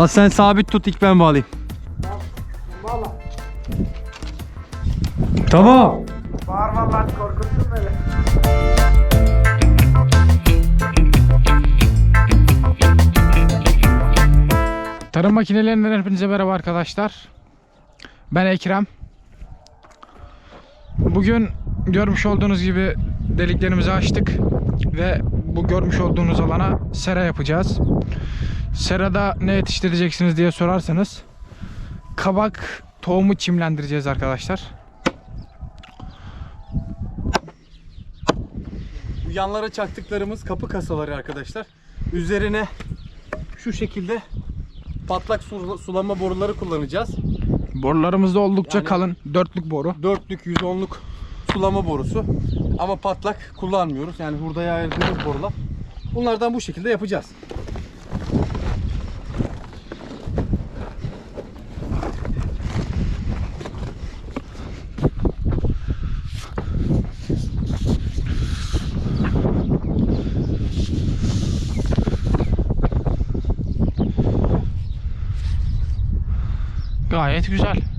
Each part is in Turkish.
Az sen sabit tut ilk ben bağlayayım. Valla. Tamam. Bağırma lan korkuttun beni. Tarım makinelerinden hepinize merhaba arkadaşlar. Ben Ekrem. Bugün görmüş olduğunuz gibi deliklerimizi açtık ve bu görmüş olduğunuz alana sera yapacağız. Serada ne yetiştireceksiniz diye sorarsanız kabak tohumu çimlendireceğiz arkadaşlar. Bu yanlara çaktıklarımız kapı kasaları arkadaşlar. Üzerine şu şekilde patlak su- sulama boruları kullanacağız. Borularımız da oldukça Yani- kalın. Dörtlük boru. Dörtlük 110'luk sulama borusu. Ama patlak kullanmıyoruz. Yani hurdaya ayırdığımız borular. Bunlardan bu şekilde yapacağız. Gayet güzel.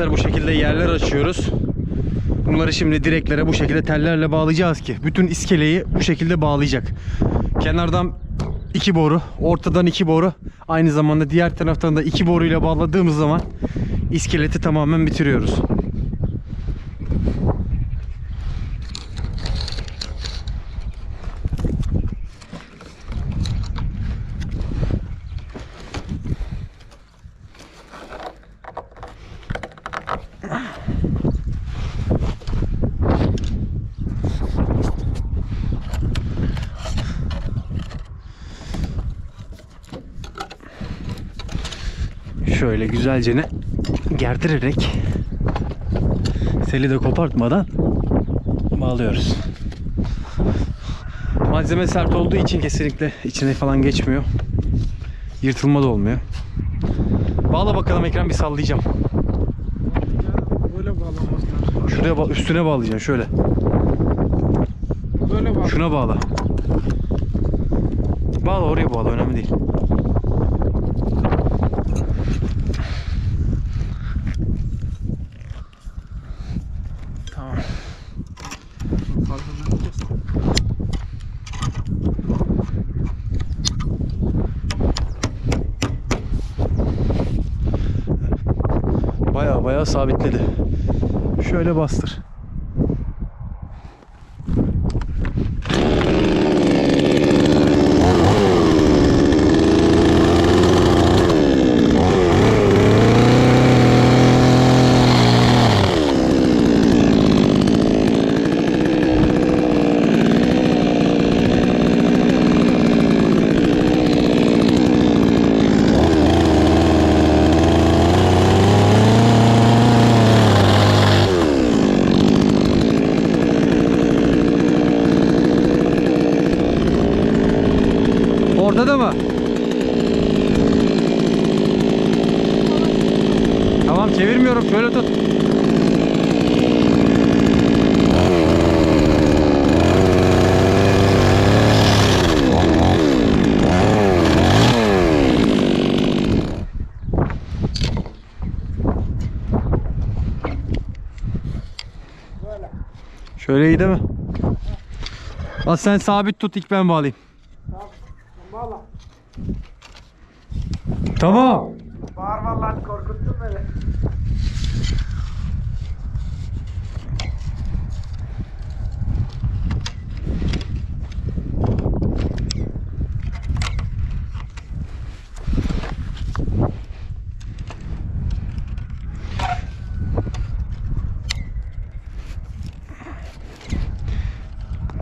Arkadaşlar bu şekilde yerler açıyoruz. Bunları şimdi direklere bu şekilde tellerle bağlayacağız ki bütün iskeleyi bu şekilde bağlayacak. Kenardan iki boru, ortadan iki boru, aynı zamanda diğer taraftan da iki boruyla bağladığımız zaman iskeleti tamamen bitiriyoruz. Şöyle güzelce ne gerdirerek Teli de kopartmadan bağlıyoruz. Malzeme sert olduğu için kesinlikle içine falan geçmiyor. Yırtılma da olmuyor. Bağla bakalım ekran bir sallayacağım. Böyle. Şuraya ba- üstüne bağlayacaksın şöyle. Böyle bağla. Şuna bağla. Bağla oraya bağla önemli değil. Tamam. Fazla yapacağız. Baya baya sabitledi. Şöyle bastır. Orada da mı? Tamam çevirmiyorum şöyle tut. Böyle. Şöyle iyi değil mi? Al sen sabit tut ilk ben bağlayayım. Tamam. Tamam.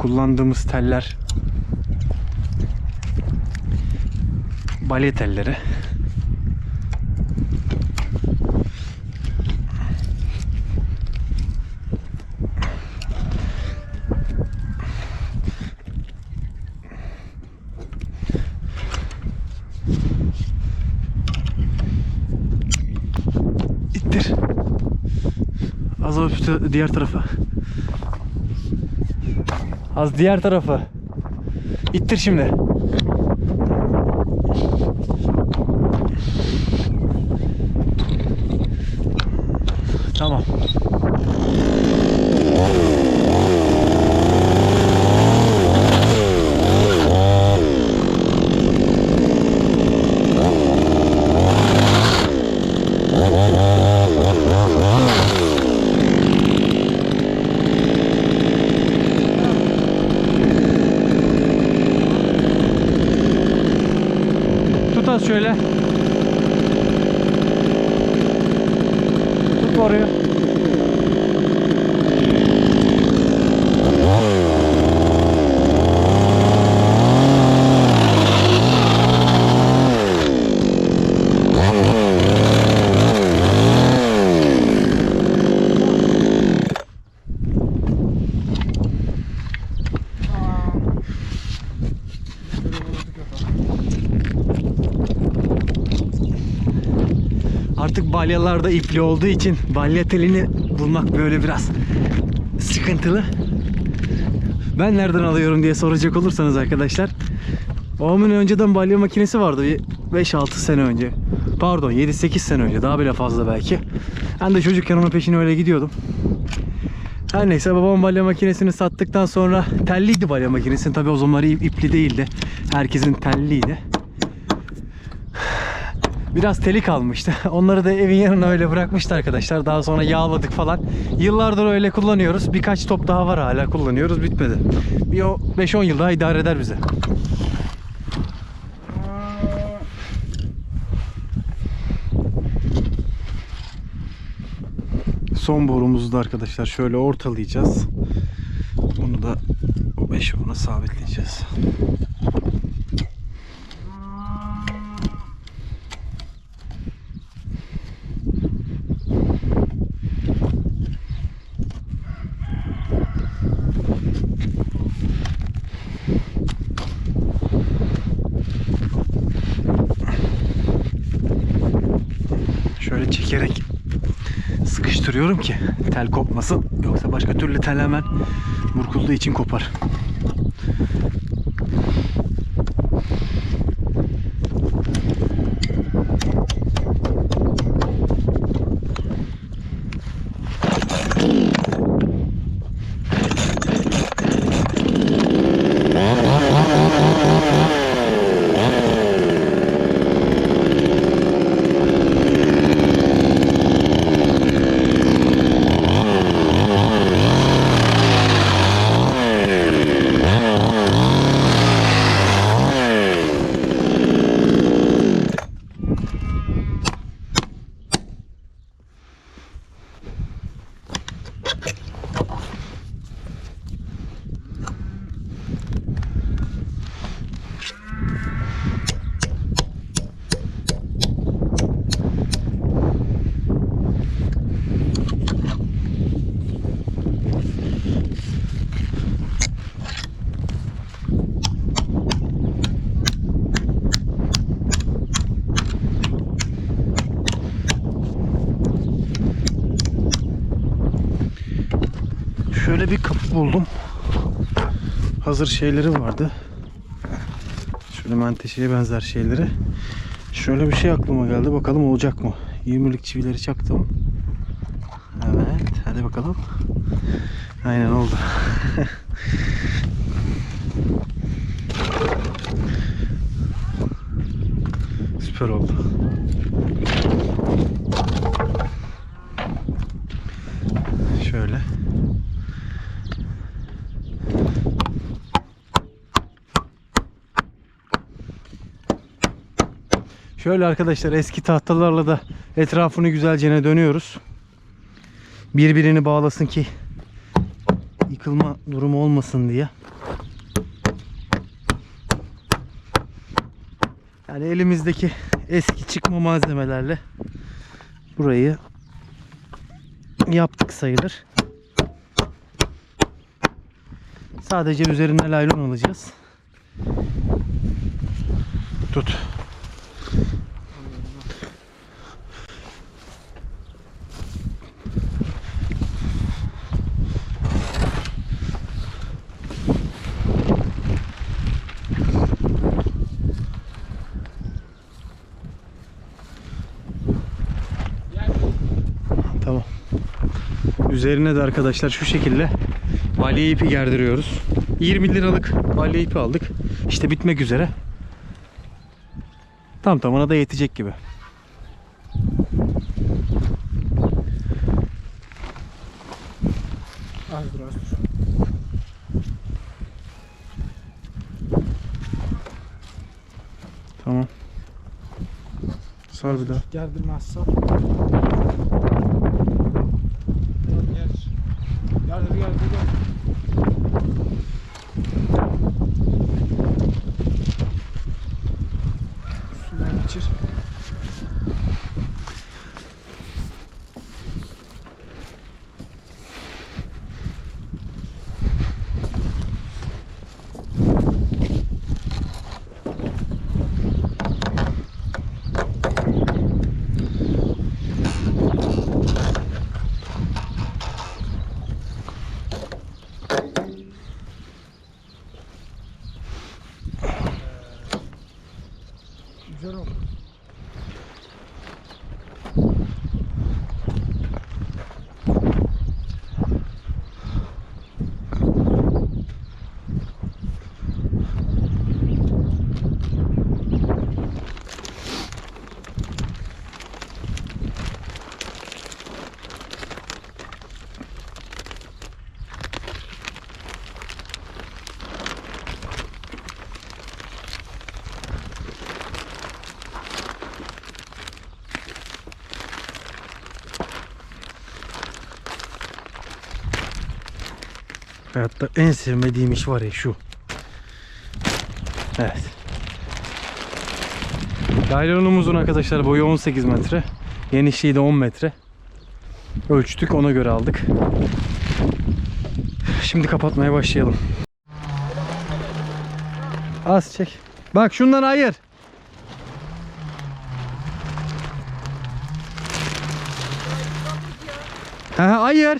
Kullandığımız teller balya telleri. İttir. Az öptü diğer tarafa. Az diğer tarafı. İttir şimdi. Tamam. Tut az şöyle. Tut oraya. Balyalarda ipli olduğu için balya telini bulmak böyle biraz sıkıntılı. Ben nereden alıyorum diye soracak olursanız arkadaşlar. Babamın önceden balya makinesi vardı bir 5-6 sene önce. Pardon 7-8 sene önce daha bile fazla belki. Ben de çocukken onun peşine öyle gidiyordum. Her neyse babam balya makinesini sattıktan sonra telliydi balya makinesi. Tabi o zamanlar ip- ipli değildi. Herkesin telliydi. Biraz teli kalmıştı. Onları da evin yanına öyle bırakmıştı arkadaşlar. Daha sonra yağladık falan. Yıllardır öyle kullanıyoruz. Birkaç top daha var hala kullanıyoruz. Bitmedi. Bir o 5-10 yıl daha idare eder bize. Son borumuzu da arkadaşlar şöyle ortalayacağız. Bunu da o 5 ona sabitleyeceğiz. Şöyle çekerek sıkıştırıyorum ki tel kopmasın. Yoksa başka türlü tel hemen burkulduğu için kopar. Bir kapı buldum. Hazır şeyleri vardı. Şöyle menteşeye benzer şeyleri. Şöyle bir şey aklıma geldi. Bakalım olacak mı? 20'lik çivileri çaktım. Evet. Hadi bakalım. Aynen oldu. Süper oldu. Şöyle. Şöyle arkadaşlar eski tahtalarla da etrafını güzelce dönüyoruz. Birbirini bağlasın ki yıkılma durumu olmasın diye. Yani elimizdeki eski çıkma malzemelerle burayı yaptık sayılır. Sadece üzerine laylon alacağız. Tut. Üzerine de arkadaşlar şu şekilde balya ipi gerdiriyoruz. 20 liralık balya ipi aldık. İşte bitmek üzere. Tam tamına da yetecek gibi. Az dur az dur. Tamam. Sar bir daha. Gerdirmezse. Gerdir. 这个这个。Güzel Hayatta en sevmediğim iş var ya şu. Evet. Laylonumuzun arkadaşlar boyu 18 metre. Genişliği de 10 metre. Ölçtük ona göre aldık. Şimdi kapatmaya başlayalım. Az çek. Bak şundan ayır. Ha, hayır.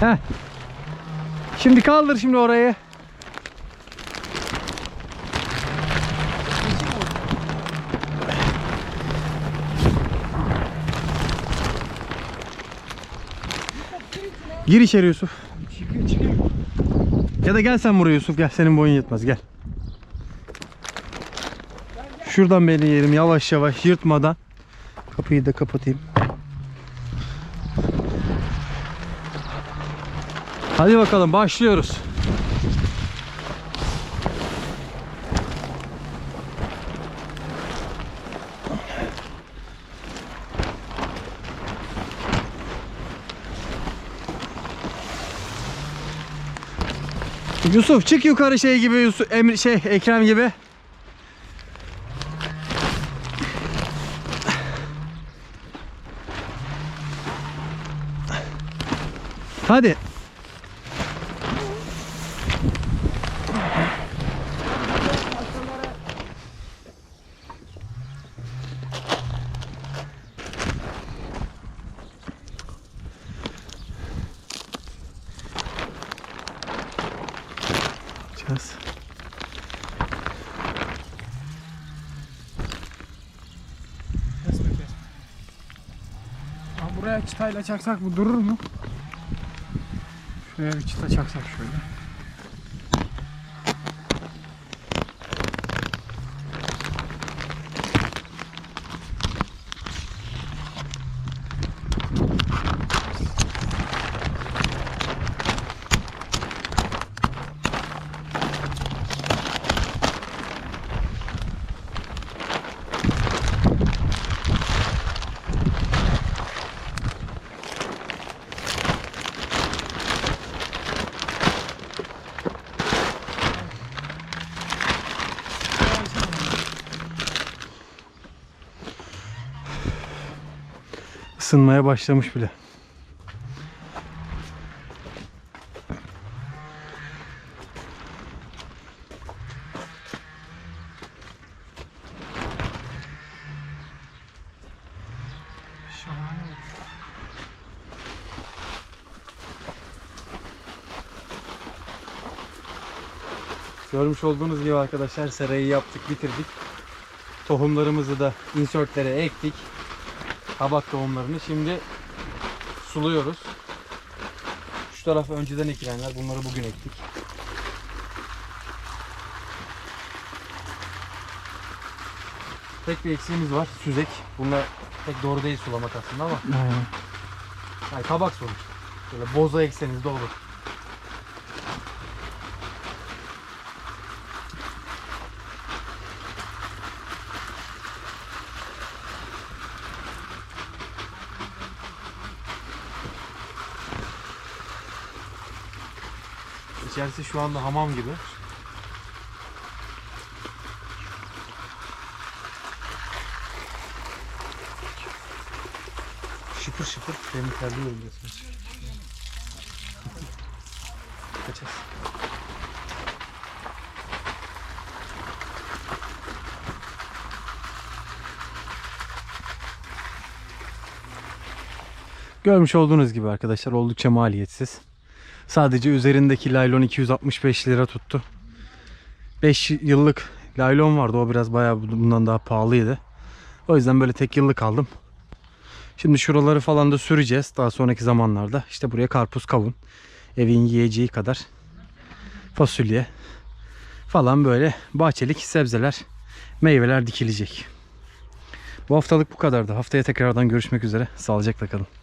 Heh. Şimdi kaldır şimdi orayı. Gir içeri Yusuf. Ya da gel sen buraya Yusuf gel senin boyun yetmez gel. Şuradan beni yerim yavaş yavaş yırtmadan. Kapıyı da kapatayım. Hadi bakalım başlıyoruz. Yusuf çık yukarı şey gibi Yusuf Emre şey Ekrem gibi. Hadi. Buraya çıtayla çaksak bu durur mu? Şuraya bir çıta çaksak şöyle. Isınmaya başlamış bile. Görmüş olduğunuz gibi arkadaşlar serayı yaptık bitirdik. Tohumlarımızı da insertlere ektik. Kabak tohumlarını şimdi suluyoruz. Şu taraf önceden ekilenler bunları bugün ektik. Tek bir eksiğimiz var süzek. Bunlar pek doğru değil sulamak aslında ama Aynen. yani kabak sonuçta. Böyle boza ekseniz de olur. İçerisi şu anda hamam gibi. Şıpır şıpır benim terliyorum resmen. Kaçacağız. Görmüş olduğunuz gibi arkadaşlar oldukça maliyetsiz. Sadece üzerindeki laylon 265 lira tuttu. 5 yıllık laylon vardı. O biraz bayağı bundan daha pahalıydı. O yüzden böyle tek yıllık aldım. Şimdi şuraları falan da süreceğiz daha sonraki zamanlarda. İşte buraya karpuz, kavun, evin yiyeceği kadar fasulye falan böyle bahçelik sebzeler, meyveler dikilecek. Bu haftalık bu kadardı. Haftaya tekrardan görüşmek üzere. Sağlıcakla kalın.